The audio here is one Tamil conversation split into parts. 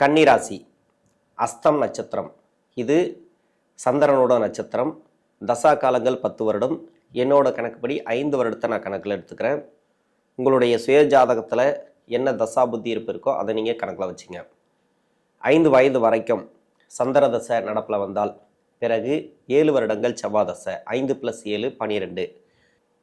கன்னிராசி அஸ்தம் நட்சத்திரம். இது சந்திரனோட நட்சத்திரம். தசா காலங்கள் பத்து வருடம். என்னோட கணக்குப்படி ஐந்து வருடத்தை நான் கணக்கில் எடுத்துக்கிறேன். உங்களுடைய சுய ஜாதகத்தில் என்ன தசா புத்தி இருப்பு இருக்கோ அதை நீங்கள் கணக்கில் வச்சுங்க. ஐந்து வயது வரைக்கும் சந்திர தசை நடப்பில் வந்தால் பிறகு ஏழு வருடங்கள் செவ்வாதசை ஐந்து ப்ளஸ் ஏழு பனிரெண்டு.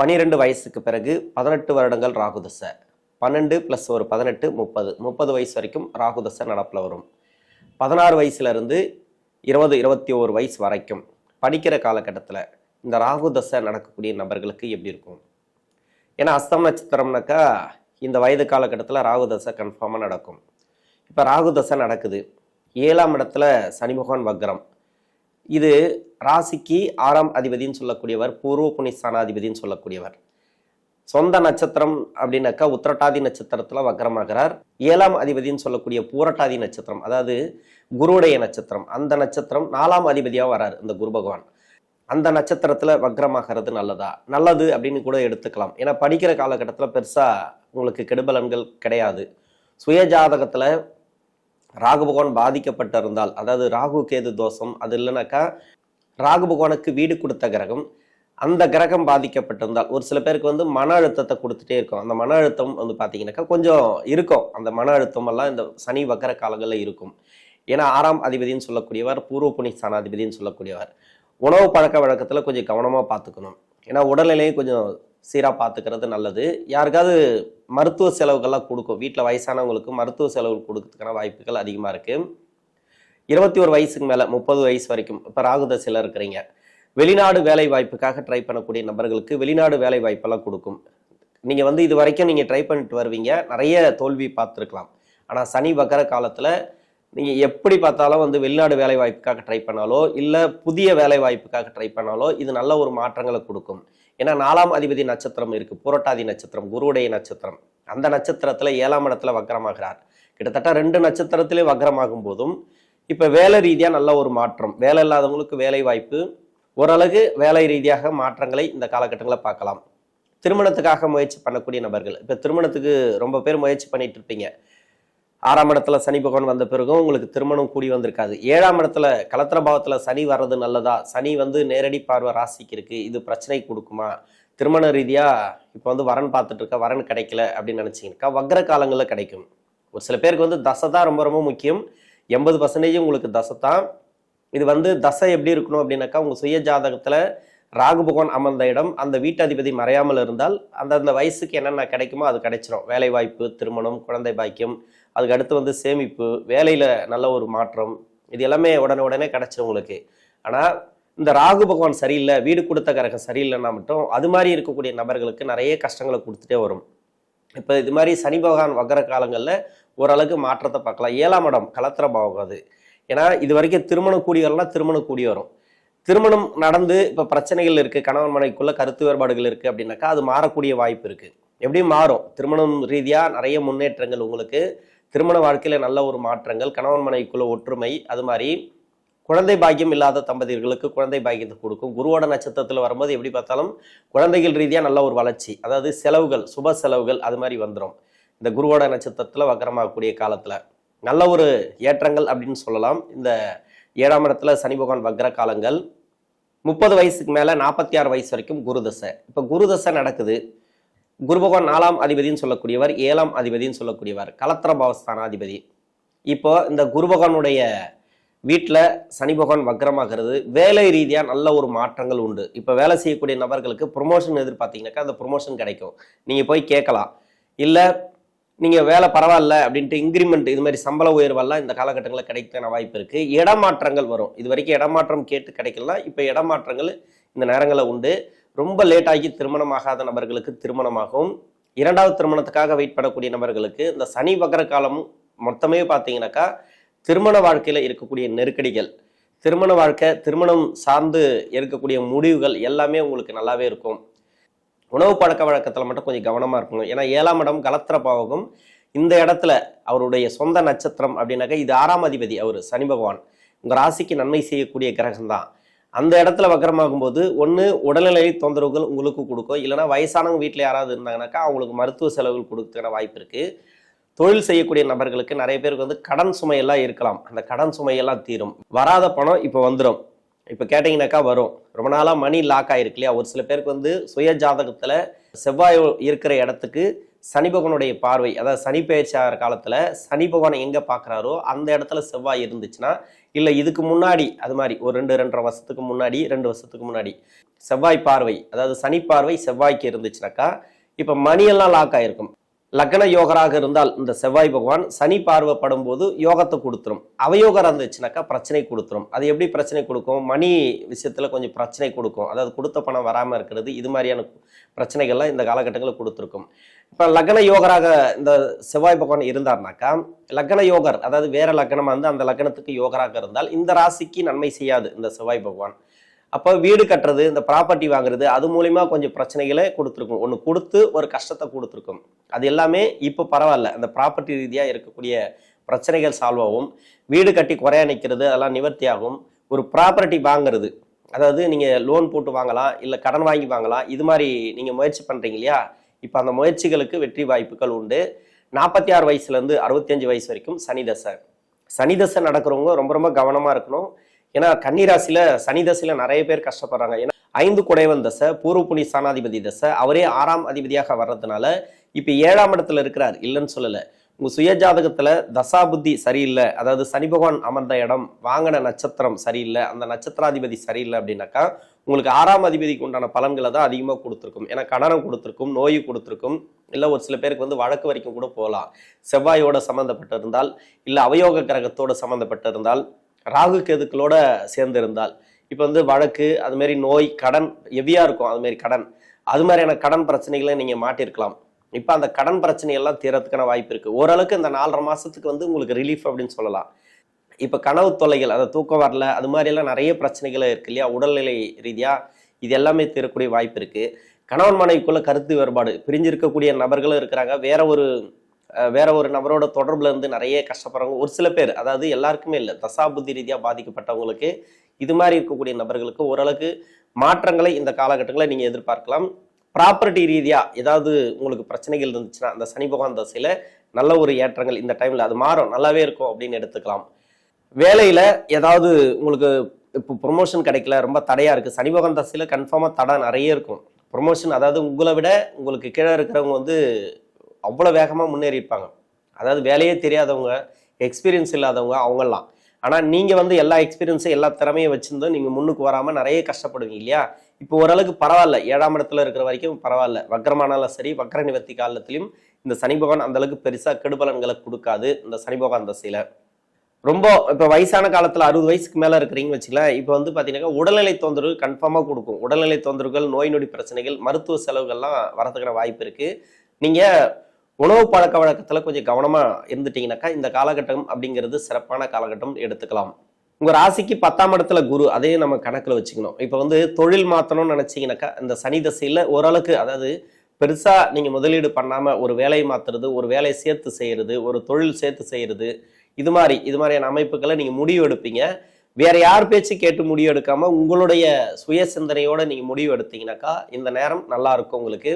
பனிரெண்டு வயசுக்கு பிறகு பதினெட்டு வருடங்கள் ராகுதசை பன்னெண்டு ப்ளஸ் ஒரு பதினெட்டு முப்பது. முப்பது வயசு வரைக்கும் ராகு தசை நடப்பில் வரும். பதினாறு வயசுலேருந்து இருபது இருபத்தி ஓரு வயசு வரைக்கும் படிக்கிற காலகட்டத்தில் இந்த ராகு தசை நடக்கக்கூடிய நபர்களுக்கு எப்படி இருக்கும்? ஏன்னா அஸ்தம் நட்சத்திரம்னாக்கா இந்த வயது காலகட்டத்தில் ராகு தசை கன்ஃபார்மாக நடக்கும். இப்போ ராகு தசை நடக்குது. ஏழாம் இடத்துல சனிமுகன் வக்ரம். இது ராசிக்கு ஆறாம் அதிபதின்னு சொல்லக்கூடியவர் பூர்வ புனிஸ்தானாதிபதினு சொல்லக்கூடியவர். சொந்த நட்சத்திரம் அப்படின்னாக்கா உத்திரட்டாதி நட்சத்திரத்தில் வக்ரமாகிறார் ஏழாம் அதிபதின்னு சொல்லக்கூடிய பூரட்டாதி நட்சத்திரம் அதாவது குருவுடைய நட்சத்திரம் அந்த நட்சத்திரம் நாலாம் அதிபதியாக வரார் இந்த குரு பகவான். அந்த நட்சத்திரத்தில் வக்ரமாகிறது நல்லதா? நல்லது அப்படின்னு கூட எடுத்துக்கலாம். ஏன்னா படிக்கிற காலகட்டத்தில் பெருசாக உங்களுக்கு கெடுபலன்கள் கிடையாது. சுயஜாதகத்தில் ராகு பகவான் பாதிக்கப்பட்டிருந்தால் அதாவது ராகு கேது தோஷம் அது இல்லைனாக்கா ராகு பகவானுக்கு வீடு கொடுத்த கிரகம் அந்த கிரகம் பாதிக்கப்பட்டிருந்தால் ஒரு சில பேருக்கு வந்து மன அழுத்தத்தை கொடுத்துட்டே இருக்கும். அந்த மன அழுத்தம் வந்து பார்த்தீங்கன்னாக்கா கொஞ்சம் இருக்கும். அந்த மன அழுத்தம் எல்லாம் இந்த சனி வக்கர காலங்களில் இருக்கும். ஏன்னா ஆறாம் அதிபதின்னு சொல்லக்கூடியவர் பூர்வ புனி ஸ்தானாதிபதினு சொல்லக்கூடியவர். உணவு பழக்க வழக்கத்தில் கொஞ்சம் கவனமாக பார்த்துக்கணும் ஏன்னா உடல்நிலையும் கொஞ்சம் சீராக பார்த்துக்கிறது நல்லது. யாருக்காவது மருத்துவ செலவுகள்லாம் கொடுக்கும். வீட்டில் வயசானவங்களுக்கு மருத்துவ செலவு கொடுக்கறதுக்கான வாய்ப்புகள் அதிகமாக இருக்குது இருபத்தி ஒரு வயசுக்கு மேலே முப்பது வயசு வரைக்கும் இப்போ ராகுதசையில் இருக்கிறீங்க. வெளிநாடு வேலை வாய்ப்புக்காக ட்ரை பண்ணக்கூடிய நபர்களுக்கு வெளிநாடு வேலை வாய்ப்பெல்லாம் கொடுக்கும். நீங்கள் வந்து இது வரைக்கும் நீங்கள் ட்ரை பண்ணிட்டு வருவீங்க. நிறைய தோல்வி பார்த்துருக்கலாம். ஆனால் சனி வக்கர காலத்தில் நீங்கள் எப்படி பார்த்தாலும் வந்து வெளிநாடு வேலை வாய்ப்புக்காக ட்ரை பண்ணாலோ இல்லை புதிய வேலை வாய்ப்புக்காக ட்ரை பண்ணாலோ இது நல்ல ஒரு மாற்றங்களை கொடுக்கும். ஏன்னா நாலாம் அதிபதி நட்சத்திரம் இருக்குது புரட்டாதி நட்சத்திரம் குருவுடைய நட்சத்திரம். அந்த நட்சத்திரத்தில் ஏழாம் இடத்துல வக்கரமாகிறார். கிட்டத்தட்ட ரெண்டு நட்சத்திரத்திலே வக்கரமாகும் போதும் இப்போ வேலை ரீதியாக நல்ல ஒரு மாற்றம். வேலை இல்லாதவங்களுக்கு வேலை வாய்ப்பு ஓரளவு வேலை ரீதியாக மாற்றங்களை இந்த காலகட்டங்களில் பார்க்கலாம். திருமணத்துக்காக முயற்சி பண்ணக்கூடிய நபர்கள். இப்போ திருமணத்துக்கு ரொம்ப பேர் முயற்சி பண்ணிட்டு இருப்பீங்க. ஆறாம் இடத்துல சனி பகவான் வந்த பிறகும் உங்களுக்கு திருமணம் கூடி வந்திருக்காது. ஏழாம் இடத்துல கலத்திர பாவத்தில் சனி வர்றது நல்லதா? சனி வந்து நேரடி பார்வை ராசிக்கு இருக்குது இது பிரச்சனை கொடுக்குமா? திருமண ரீதியாக இப்போ வந்து வரன் பார்த்துட்டு இருக்க வரன் கிடைக்கல அப்படின்னு நினச்சிங்கனாக்கா வக்ர காலங்களில் கிடைக்கும். ஒரு சில பேருக்கு வந்து தசை தான் ரொம்ப ரொம்ப முக்கியம். எண்பது பர்சன்டேஜ் உங்களுக்கு தசை தான். இது வந்து தசை எப்படி இருக்கணும் அப்படின்னாக்கா உங்க சுய ஜாதகத்துல ராகு பகவான் அமர்ந்த இடம் அந்த வீட்டதிபதி மறையாமல் இருந்தால் அந்தந்த வயசுக்கு என்னென்ன கிடைக்குமோ அது கிடைச்சிரும். வேலை வாய்ப்பு திருமணம் குழந்தை பாக்கியம் அதுக்கு அடுத்து வந்து சேமிப்பு வேலையில நல்ல ஒரு மாற்றம் இது எல்லாமே உடனே உடனே கிடைச்சிரும் உங்களுக்கு. ஆனா இந்த ராகு பகவான் சரியில்லை வீடு கொடுத்த கிரகம் சரியில்லைன்னா மட்டும் அது மாதிரி இருக்கக்கூடிய நபர்களுக்கு நிறைய கஷ்டங்களை கொடுத்துட்டே வரும். இப்போ இது மாதிரி சனி பகவான் வகர காலங்களில் ஓரளவுக்கு மாற்றத்தை பார்க்கலாம். ஏழாம் இடம் கலத்திர பாவம் அது. ஏன்னா இது வரைக்கும் திருமணம் கூடி திருமண திருமணம் கூடி வரும். திருமணம் நடந்து இப்போ பிரச்சனைகள் இருக்குது கணவன் மனைவிக்குள்ள கருத்து வேறுபாடுகள் இருக்குது அப்படின்னாக்கா அது மாறக்கூடிய வாய்ப்பு இருக்குது எப்படியும் மாறும். திருமணம் ரீதியாக நிறைய முன்னேற்றங்கள் உங்களுக்கு திருமண வாழ்க்கையில் நல்ல ஒரு மாற்றங்கள் கணவன் மனைவிக்குள்ள ஒற்றுமை அது மாதிரி குழந்தை பாக்கியம் இல்லாத தம்பதியர்களுக்கு குழந்தை பாக்கியத்தை கொடுக்கும். குருவோட நட்சத்திரத்தில் வரும்போது எப்படி பார்த்தாலும் குழந்தைகள் ரீதியாக நல்ல ஒரு வளர்ச்சி அதாவது செலவுகள் சுப செலவுகள் அது மாதிரி வந்துடும் இந்த குருவோட நட்சத்திரத்தில் வக்கரமாகக்கூடிய காலத்தில். நல்ல ஒரு ஏற்றங்கள் அப்படின்னு சொல்லலாம். இந்த ஏழாம் இடத்துல சனி பகவான் வக்ர காலங்கள் முப்பது வயசுக்கு மேலே நாற்பத்தி ஆறு வயசு வரைக்கும் குரு தசை. இப்போ குரு தசை நடக்குது. குரு பகவான் நாலாம் அதிபதின்னு சொல்லக்கூடியவர் ஏழாம் அதிபதின்னு சொல்லக்கூடியவர் கலத்திர பாவஸ்தானாதிபதி. இப்போ இந்த குரு பகவானுடைய வீட்டில் சனி பகவான் வக்ரமாகிறது. வேலை ரீதியாக நல்ல ஒரு மாற்றங்கள் உண்டு. இப்போ வேலை செய்யக்கூடிய நபர்களுக்கு ப்ரொமோஷன் எதிர்பார்த்தீங்கன்னாக்கா அந்த ப்ரொமோஷன் கிடைக்கும். நீங்கள் போய் கேட்கலாம். இல்லை நீங்கள் வேலை பரவாயில்ல அப்படின்ட்டு இன்க்ரிமெண்ட் இது மாதிரி சம்பள உயர்வெல்லாம் இந்த காலகட்டங்களில் கிடைக்கான வாய்ப்பு இருக்குது இடமாற்றங்கள் வரும். இது வரைக்கும் இடமாற்றம் கேட்டு கிடைக்கலாம் இப்போ இடமாற்றங்கள் இந்த நேரங்களில் உண்டு. ரொம்ப லேட்டாகி திருமணமாகாத நபர்களுக்கு திருமணமாகும். இரண்டாவது திருமணத்துக்காக வெயிட் பண்ணக்கூடிய நபர்களுக்கு இந்த சனி வகர காலம் மொத்தமே பார்த்தீங்கன்னாக்கா திருமண வாழ்க்கையில் இருக்கக்கூடிய நெருக்கடிகள் திருமண வாழ்க்கை திருமணம் சார்ந்து இருக்கக்கூடிய முடிவுகள் எல்லாமே உங்களுக்கு நல்லாவே இருக்கும். உணவு பழக்க வழக்கத்தில் மட்டும் கொஞ்சம் கவனமாக இருக்கணும். ஏன்னா ஏழாம் இடம் கலத்திர பாவகம். இந்த இடத்துல அவருடைய சொந்த நட்சத்திரம் அப்படின்னாக்கா இது ஆறாம் அதிபதி அவர் சனி பகவான். உங்கள் ராசிக்கு நன்மை செய்யக்கூடிய கிரகம் தான் அந்த இடத்துல வக்கரமாகும் போது ஒன்று உடல்நிலை தொந்தரவுகள் உங்களுக்கு கொடுக்கும். இல்லைன்னா வயசானவங்க வீட்டில் யாராவது இருந்தாங்கனாக்கா அவங்களுக்கு மருத்துவ செலவுகள் கொடுக்கறதுக்கான வாய்ப்பு இருக்குது தொழில் செய்யக்கூடிய நபர்களுக்கு நிறைய பேருக்கு வந்து கடன் சுமையெல்லாம் இருக்கலாம். அந்த கடன் சுமையெல்லாம் தீரும். வராத பணம் இப்போ வந்துடும் இப்போ கேட்டிங்கனாக்கா வரும். ரொம்ப நாளாக மணி லாக் ஆகிருக்கு இல்லையா? ஒரு சில பேருக்கு வந்து சுய ஜாதகத்தில் செவ்வாய் இருக்கிற இடத்துக்கு சனி பகவானுடைய பார்வை அதாவது சனி பயிற்சி ஆகிற காலத்தில் சனி பகவான் எங்கே பார்க்குறாரோ அந்த இடத்துல செவ்வாய் இருந்துச்சுன்னா இல்லை இதுக்கு முன்னாடி அது மாதிரி ஒரு ரெண்டு ரெண்டரை வருஷத்துக்கு முன்னாடி ரெண்டு வருஷத்துக்கு முன்னாடி செவ்வாய் பார்வை அதாவது சனி பார்வை செவ்வாய்க்கு இருந்துச்சுனாக்கா இப்போ மணியெல்லாம் லாக் ஆகிருக்கும் லக்ன யோகராக இருந்தால் இந்த செவ்வாய் பகவான் சனி பார்வைப்படும் போது யோகத்தை கொடுத்துரும். அவயோகரம் இருந்துச்சுனாக்கா பிரச்சனை கொடுத்துரும். அது எப்படி பிரச்சனை கொடுக்கும்? மணி விஷயத்தில் கொஞ்சம் பிரச்சனை கொடுக்கும். அதாவது கொடுத்த பணம் வராமல் இருக்கிறது. இது மாதிரியான பிரச்சனைகள்லாம் இந்த காலகட்டங்களில் கொடுத்துருக்கும். இப்போ லக்ன யோகராக இந்த செவ்வாய் பகவான் இருந்தார்னாக்கா லக்ன யோகர் அதாவது வேற லக்னமாக வந்து அந்த லக்னத்துக்கு யோகராக இருந்தால் இந்த ராசிக்கு நன்மை செய்யாது இந்த செவ்வாய் பகவான். அப்போ வீடு கட்டுறது இந்த ப்ராப்பர்ட்டி வாங்குறது அது மூலிமா கொஞ்சம் பிரச்சனைகளை கொடுத்துருக்கும். ஒன்று கொடுத்து ஒரு கஷ்டத்தை கொடுத்துருக்கும். அது எல்லாமே இப்போ பரவாயில்ல. அந்த ப்ராப்பர்ட்டி ரீதியாக இருக்கக்கூடிய பிரச்சனைகள் சால்வ் ஆகும். வீடு கட்டி குறையா நிற்கிறது அதெல்லாம் நிவர்த்தி ஆகும். ஒரு ப்ராப்பர்ட்டி வாங்குறது அதாவது நீங்கள் லோன் போட்டு வாங்கலாம் இல்லை கடன் வாங்கி வாங்கலாம் இது மாதிரி நீங்கள் முயற்சி பண்ணுறீங்க இல்லையா? இப்போ அந்த முயற்சிகளுக்கு வெற்றி வாய்ப்புகள் உண்டு. நாற்பத்தி ஆறு வயசுலேருந்து அறுபத்தஞ்சு வயசு வரைக்கும் சனி தசை. சனி தசை நடக்கிறவங்க ரொம்ப ரொம்ப கவனமாக இருக்கணும். ஏன்னா கன்னிராசியில சனி தசையில நிறைய பேர் கஷ்டப்படுறாங்க. ஏன்னா ஐந்து குடைவன் தசை பூர்வ புனி ஸ்தானாதிபதி தசை அவரே ஆறாம் அதிபதியாக வர்றதுனால இப்போ ஏழாம் இடத்துல இருக்கிறார் இல்லைன்னு சொல்லலை. உங்க சுய ஜாதகத்துல தசா புத்தி சரியில்லை அதாவது சனி பகவான் அமர்ந்த இடம் வாங்கின நட்சத்திரம் சரியில்லை அந்த நட்சத்திராதிபதி சரியில்லை அப்படின்னாக்கா உங்களுக்கு ஆறாம் அதிபதிக்கு உண்டான பலன்களை தான் அதிகமாக கொடுத்துருக்கும். ஏன்னா கடனம் கொடுத்துருக்கும் நோய் கொடுத்துருக்கும் இல்லை ஒரு சில பேருக்கு வந்து வழக்கு வரைக்கும் கூட போகலாம். செவ்வாயோட சம்மந்தப்பட்டிருந்தால் இல்லை அவயோக கிரகத்தோட சம்மந்தப்பட்டிருந்தால் ராகு கேதுக்களோட சேர்ந்து இருந்தால் இப்போ வந்து வழக்கு அது மாதிரி நோய் கடன் ஹெவியாக இருக்கும் அது மாதிரி கடன். அது மாதிரியான கடன் பிரச்சனைகளை நீங்கள் மாட்டிருக்கலாம். இப்போ அந்த கடன் பிரச்சனையெல்லாம் தீரத்துக்கான வாய்ப்பு இருக்குது ஓரளவுக்கு இந்த நாலரை மாதத்துக்கு வந்து உங்களுக்கு ரிலீஃப் அப்படின்னு சொல்லலாம். இப்போ கனவு தொல்லைகள் அதை தூக்கம் வரல அது மாதிரியெல்லாம் நிறைய பிரச்சனைகள் இருக்கு இல்லையா? உடல்நிலை ரீதியாக இது எல்லாமே தீரக்கூடிய வாய்ப்பு இருக்குது கணவன் மனைவிக்குள்ள கருத்து வேறுபாடு பிரிஞ்சிருக்கக்கூடிய நபர்களும் இருக்கிறாங்க. வேற ஒரு வேற ஒரு நபரோட தொடர்புல இருந்து நிறைய கஷ்டப்படுறவங்க ஒரு சில பேர் அதாவது எல்லாருக்குமே இல்லை தசாபுத்தி ரீதியாக பாதிக்கப்பட்டவங்களுக்கு இது மாதிரி இருக்கக்கூடிய நபர்களுக்கு ஓரளவுக்கு மாற்றங்களை இந்த காலகட்டங்களில் நீங்கள் எதிர்பார்க்கலாம். ப்ராப்பர்ட்டி ரீதியாக ஏதாவது உங்களுக்கு பிரச்சனைகள் இருந்துச்சுன்னா அந்த சனி பகவான் தசையில் நல்ல ஒரு ஏற்றங்கள் இந்த டைமில் அது மாறும் நல்லாவே இருக்கும் அப்படின்னு எடுத்துக்கலாம். வேலையில் ஏதாவது உங்களுக்கு இப்போ ப்ரொமோஷன் கிடைக்கல ரொம்ப தடையாக இருக்குது சனி பகவான் தசையில் கன்ஃபார்மாக தடை நிறைய இருக்கும். ப்ரொமோஷன் அதாவது உங்களை விட உங்களுக்கு கீழே இருக்கிறவங்க வந்து அவ்வளோ வேகமாக முன்னேறி இருப்பாங்க அதாவது வேலையே தெரியாதவங்க எக்ஸ்பீரியன்ஸ் இல்லாதவங்க அவங்கெல்லாம். ஆனால் நீங்கள் வந்து எல்லா எக்ஸ்பீரியன்ஸும் எல்லா திறமையும் வச்சுருந்தோம் நீங்கள் முன்னுக்கு வராமல் நிறைய கஷ்டப்படுவீங்க இல்லையா? இப்போ ஓரளவுக்கு பரவாயில்ல. ஏழாம் இடத்துல இருக்கிற வரைக்கும் பரவாயில்ல. வக்ரமானாலும் சரி வக்ர நிவர்த்தி காலத்திலையும் இந்த சனி பகவான் அந்த அளவுக்கு பெருசாக கெடுபலன்களை கொடுக்காது இந்த சனி பகவான் தசையில். ரொம்ப இப்போ வயசான காலத்தில் அறுபது வயசுக்கு மேலே இருக்கிறீங்கன்னு வச்சுக்கலாம் இப்போ வந்து பார்த்தீங்கன்னா உடல்நிலை தொந்தரவு கன்ஃபார்மாக கொடுக்கும். உடல்நிலை தொந்தரவுகள் நோய் நொடி பிரச்சனைகள் மருத்துவ செலவுகள்லாம் வரதுக்கிற வாய்ப்பு இருக்குது நீங்கள் உணவு பழக்க வழக்கத்தில் கொஞ்சம் கவனமாக இருந்துட்டீங்கனாக்கா இந்த காலகட்டம் அப்படிங்கிறது சிறப்பான காலகட்டம் எடுத்துக்கலாம். உங்கள் ராசிக்கு பத்தாம் இடத்துல குரு அதையும் நம்ம கணக்கில் வச்சுக்கணும். இப்போ வந்து தொழில் மாற்றணும்னு நினச்சிங்கனாக்கா இந்த சனி தசையில் ஓரளவுக்கு அதாவது பெருசாக நீங்கள் முதலீடு பண்ணாமல் ஒரு வேலையை மாற்றுறது ஒரு வேலையை சேர்த்து செய்கிறது ஒரு தொழில் சேர்த்து செய்கிறது இது மாதிரி இது மாதிரியான அமைப்புகளை நீங்கள் முடிவு எடுப்பீங்க. வேற யார் பேச்சு கேட்டு முடிவு எடுக்காம உங்களுடைய சுய சிந்தனையோட நீங்க முடிவு எடுத்தீங்கனாக்கா இந்த நேரம் நல்லா இருக்கும் உங்களுக்கு.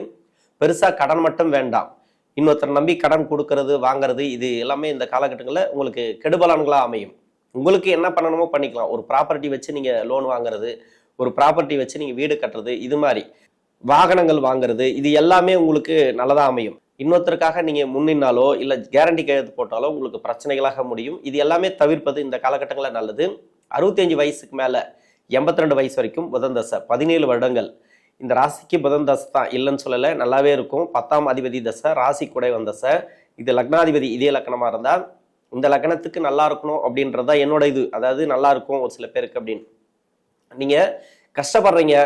பெருசா கடன் மட்டும் வேண்டாம். இன்னொருத்தர் நம்பி கடன் கொடுக்கறது வாங்குறது இது எல்லாமே இந்த காலகட்டங்களில் உங்களுக்கு கெடுபலன்களாக அமையும். உங்களுக்கு என்ன பண்ணணுமோ பண்ணிக்கலாம். ஒரு ப்ராப்பர்ட்டி வச்சு நீங்கள் லோன் வாங்குறது ஒரு ப்ராப்பர்ட்டி வச்சு நீங்கள் வீடு கட்டுறது இது மாதிரி. வாகனங்கள் வாங்குறது இது எல்லாமே உங்களுக்கு நல்லதாக அமையும். இன்னொருத்தருக்காக நீங்கள் முன்னினாலோ இல்லை கேரண்டி கையெழுத்து போட்டாலோ உங்களுக்கு பிரச்சனைகளாக முடியும். இது எல்லாமே தவிர்ப்பது இந்த காலகட்டங்களில் நல்லது. அறுபத்தஞ்சு வயசுக்கு மேலே எண்பத்தி ரெண்டு வயசு வரைக்கும் புதன் தசை பதினேழு வருடங்கள். இந்த ராசிக்கு புதன் தசை தான் இல்லைன்னு சொல்லலை. நல்லாவே இருக்கும். பத்தாம் அதிபதி தசை ராசி குடைவன் தசை. இது லக்னாதிபதி இதே லக்னமாக இருந்தால் இந்த லக்னத்துக்கு நல்லா இருக்கணும் அப்படின்றது தான் என்னோட இது. அதாவது நல்லா இருக்கும் ஒரு சில பேருக்கு அப்படின்னு. நீங்கள் கஷ்டப்படுறீங்க.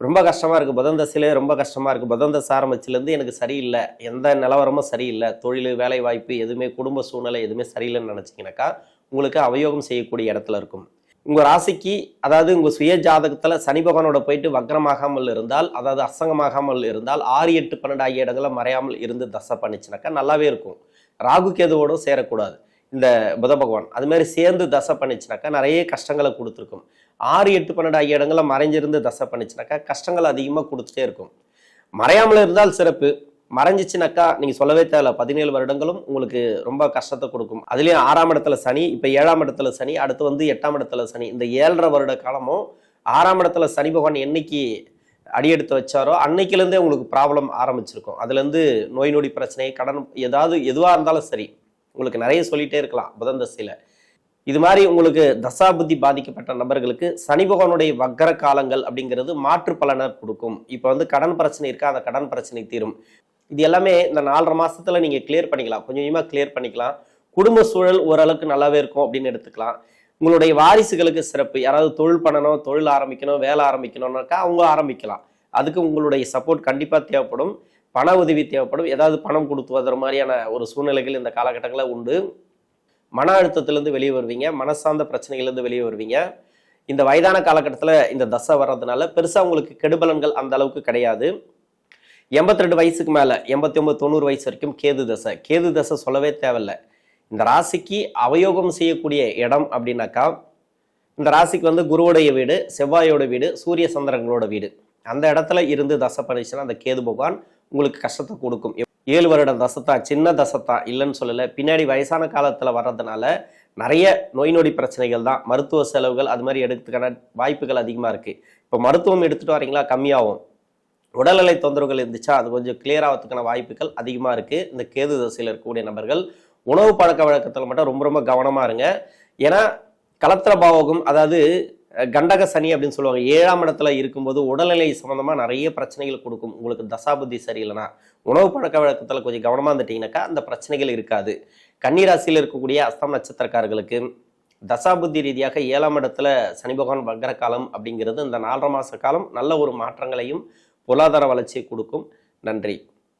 ரொம்ப கஷ்டமாக இருக்குது புதன் தசையிலே ரொம்ப கஷ்டமாக இருக்குது புதன் தசை ஆரம்பிச்சிலேருந்து எனக்கு சரியில்லை. எந்த நிலவரமும் சரியில்லை. தொழில் வேலை வாய்ப்பு எதுவுமே குடும்ப சூழ்நிலை எதுவுமே சரியில்லைன்னு நினச்சிங்கனாக்கா உங்களுக்கு அவயோகம் செய்யக்கூடிய இடத்துல இருக்கும். உங்கள் ராசிக்கு அதாவது உங்கள் சுய ஜாதகத்தில் சனி பகவானோட போயிட்டு வக்ரமாகாமல் இருந்தால் அதாவது அசங்கமாகாமல் இருந்தால் ஆறு எட்டு பன்னெண்டு ஆகிய இடங்களை மறையாமல் இருந்து தசை பண்ணிச்சுனாக்கா நல்லாவே இருக்கும். ராகு கேதுவோடும் சேரக்கூடாது. இந்த புத பகவான். அது மாதிரி சேர்ந்து தசை பண்ணிச்சுனாக்கா நிறைய கஷ்டங்களை கொடுத்துருக்கும். ஆறு எட்டு பன்னெண்டு ஆகிய இடங்களை மறைஞ்சிருந்து தசை பண்ணிச்சுனாக்கா கஷ்டங்கள் அதிகமாக கொடுத்துட்டே இருக்கும். மறையாமல் இருந்தால் சிறப்பு. மறைஞ்சிச்சுனாக்கா நீங்கள் சொல்லவே தேவையில்ல. பதினேழு வருடங்களும் உங்களுக்கு ரொம்ப கஷ்டத்தை கொடுக்கும். அதுலேயும் ஆறாம் இடத்துல சனி இப்போ ஏழாம் இடத்துல சனி அடுத்து வந்து எட்டாம் இடத்துல சனி. இந்த ஏழரை வருட காலமும் ஆறாம் இடத்துல சனி பகவான் என்னைக்கு அடியெடுத்து வச்சாரோ அன்னைக்கிலேருந்தே உங்களுக்கு ப்ராப்ளம் ஆரம்பிச்சிருக்கும். அதுலேருந்து நோய் நொடி பிரச்சனை கடன் ஏதாவது எதுவாக இருந்தாலும் சரி உங்களுக்கு நிறைய சொல்லிகிட்டே இருக்கலாம் புதன் தசையில். இது மாதிரி உங்களுக்கு தசாபுத்தி பாதிக்கப்பட்ட நபர்களுக்கு சனி பகவானுடைய வக்கர காலங்கள் அப்படிங்கிறது மாற்று பலனை கொடுக்கும். இப்போ வந்து கடன் பிரச்சனை இருக்கா? அந்த கடன் பிரச்சனை தீரும். இது எல்லாமே இந்த நாலரை மாசத்துல நீங்க கிளியர் பண்ணிக்கலாம். கொஞ்சம் கொஞ்சமா கிளியர் பண்ணிக்கலாம். குடும்ப சூழல் ஓரளவுக்கு நல்லாவே இருக்கும் அப்படின்னு எடுத்துக்கலாம். உங்களுடைய வாரிசுகளுக்கு சிறப்பு. யாராவது தொழில் பண்ணணும் தொழில் ஆரம்பிக்கணும் வேலை ஆரம்பிக்கணும்னாக்கா அவங்க ஆரம்பிக்கலாம். அதுக்கு உங்களுடைய சப்போர்ட் கண்டிப்பாக தேவைப்படும். பண உதவி தேவைப்படும். ஏதாவது பணம் கொடுத்து வதற மாதிரியான ஒரு சூழ்நிலைகள் இந்த காலகட்டங்களில் உண்டு. மன அழுத்தத்திலேருந்து வெளியே வருவீங்க. மனசார்ந்த பிரச்சனைகள்லேருந்து வெளியே வருவீங்க. இந்த வயதான காலகட்டத்தில் இந்த தசை வர்றதுனால பெருசாக உங்களுக்கு கெடுபலன்கள் அந்த அளவுக்கு கிடையாது. எண்பத்தி ரெண்டு வயசுக்கு மேலே எண்பத்தி ஒன்பது தொண்ணூறு வயசு வரைக்கும் கேது தசை. கேது தசை சொல்லவே தேவையில்ல. இந்த ராசிக்கு அவயோகம் செய்யக்கூடிய இடம் அப்படின்னாக்கா இந்த ராசிக்கு வந்து குருவுடைய வீடு செவ்வாயோட வீடு சூரிய சந்திரங்களோட வீடு. அந்த இடத்துல இருந்து தசை பண்ணிச்சுன்னா அந்த கேது பகவான் உங்களுக்கு கஷ்டத்தை கொடுக்கும். ஏழு வருடம் தசத்தா சின்ன தசத்தா இல்லைன்னு சொல்லலை. பின்னாடி வயசான காலத்தில் வர்றதுனால நிறைய நோய் நொடி பிரச்சனைகள் தான். மருத்துவ செலவுகள் அது மாதிரி எடுத்துக்கான வாய்ப்புகள் அதிகமாக இருக்குது இப்போ மருத்துவம் எடுத்துகிட்டு வரீங்களா? கம்மியாகும். உடல்நிலை தொந்தரவுகள் இருந்துச்சா அது கொஞ்சம் கிளியர் ஆகிறதுக்கான வாய்ப்புகள் அதிகமாக இருக்குது இந்த கேது தசையில் இருக்கக்கூடிய நபர்கள் உணவு பழக்க வழக்கத்தில் மட்டும் ரொம்ப ரொம்ப கவனமாக இருங்க. ஏன்னா கலத்திர பாவகம் அதாவது கண்டக சனி அப்படின்னு சொல்லுவாங்க ஏழாம் இடத்துல இருக்கும்போது உடல்நிலை சம்மந்தமாக நிறைய பிரச்சனைகள் கொடுக்கும். உங்களுக்கு தசாபுத்தி சரியில்லைனா உணவு பழக்க வழக்கத்தில் கொஞ்சம் கவனமாக இருந்துட்டிங்கனாக்கா அந்த பிரச்சனைகள் இருக்காது. கன்னிராசியில் இருக்கக்கூடிய அஸ்தம் நட்சத்திரக்காரர்களுக்கு தசாபுத்தி ரீதியாக ஏழாம் இடத்துல சனி பகவான் வக்ர காலம் அப்படிங்கிறது இந்த நாலரை மாத காலம் நல்ல ஒரு மாற்றங்களையும் பொருளாதார வளர்ச்சியை கொடுக்கும். நன்றி.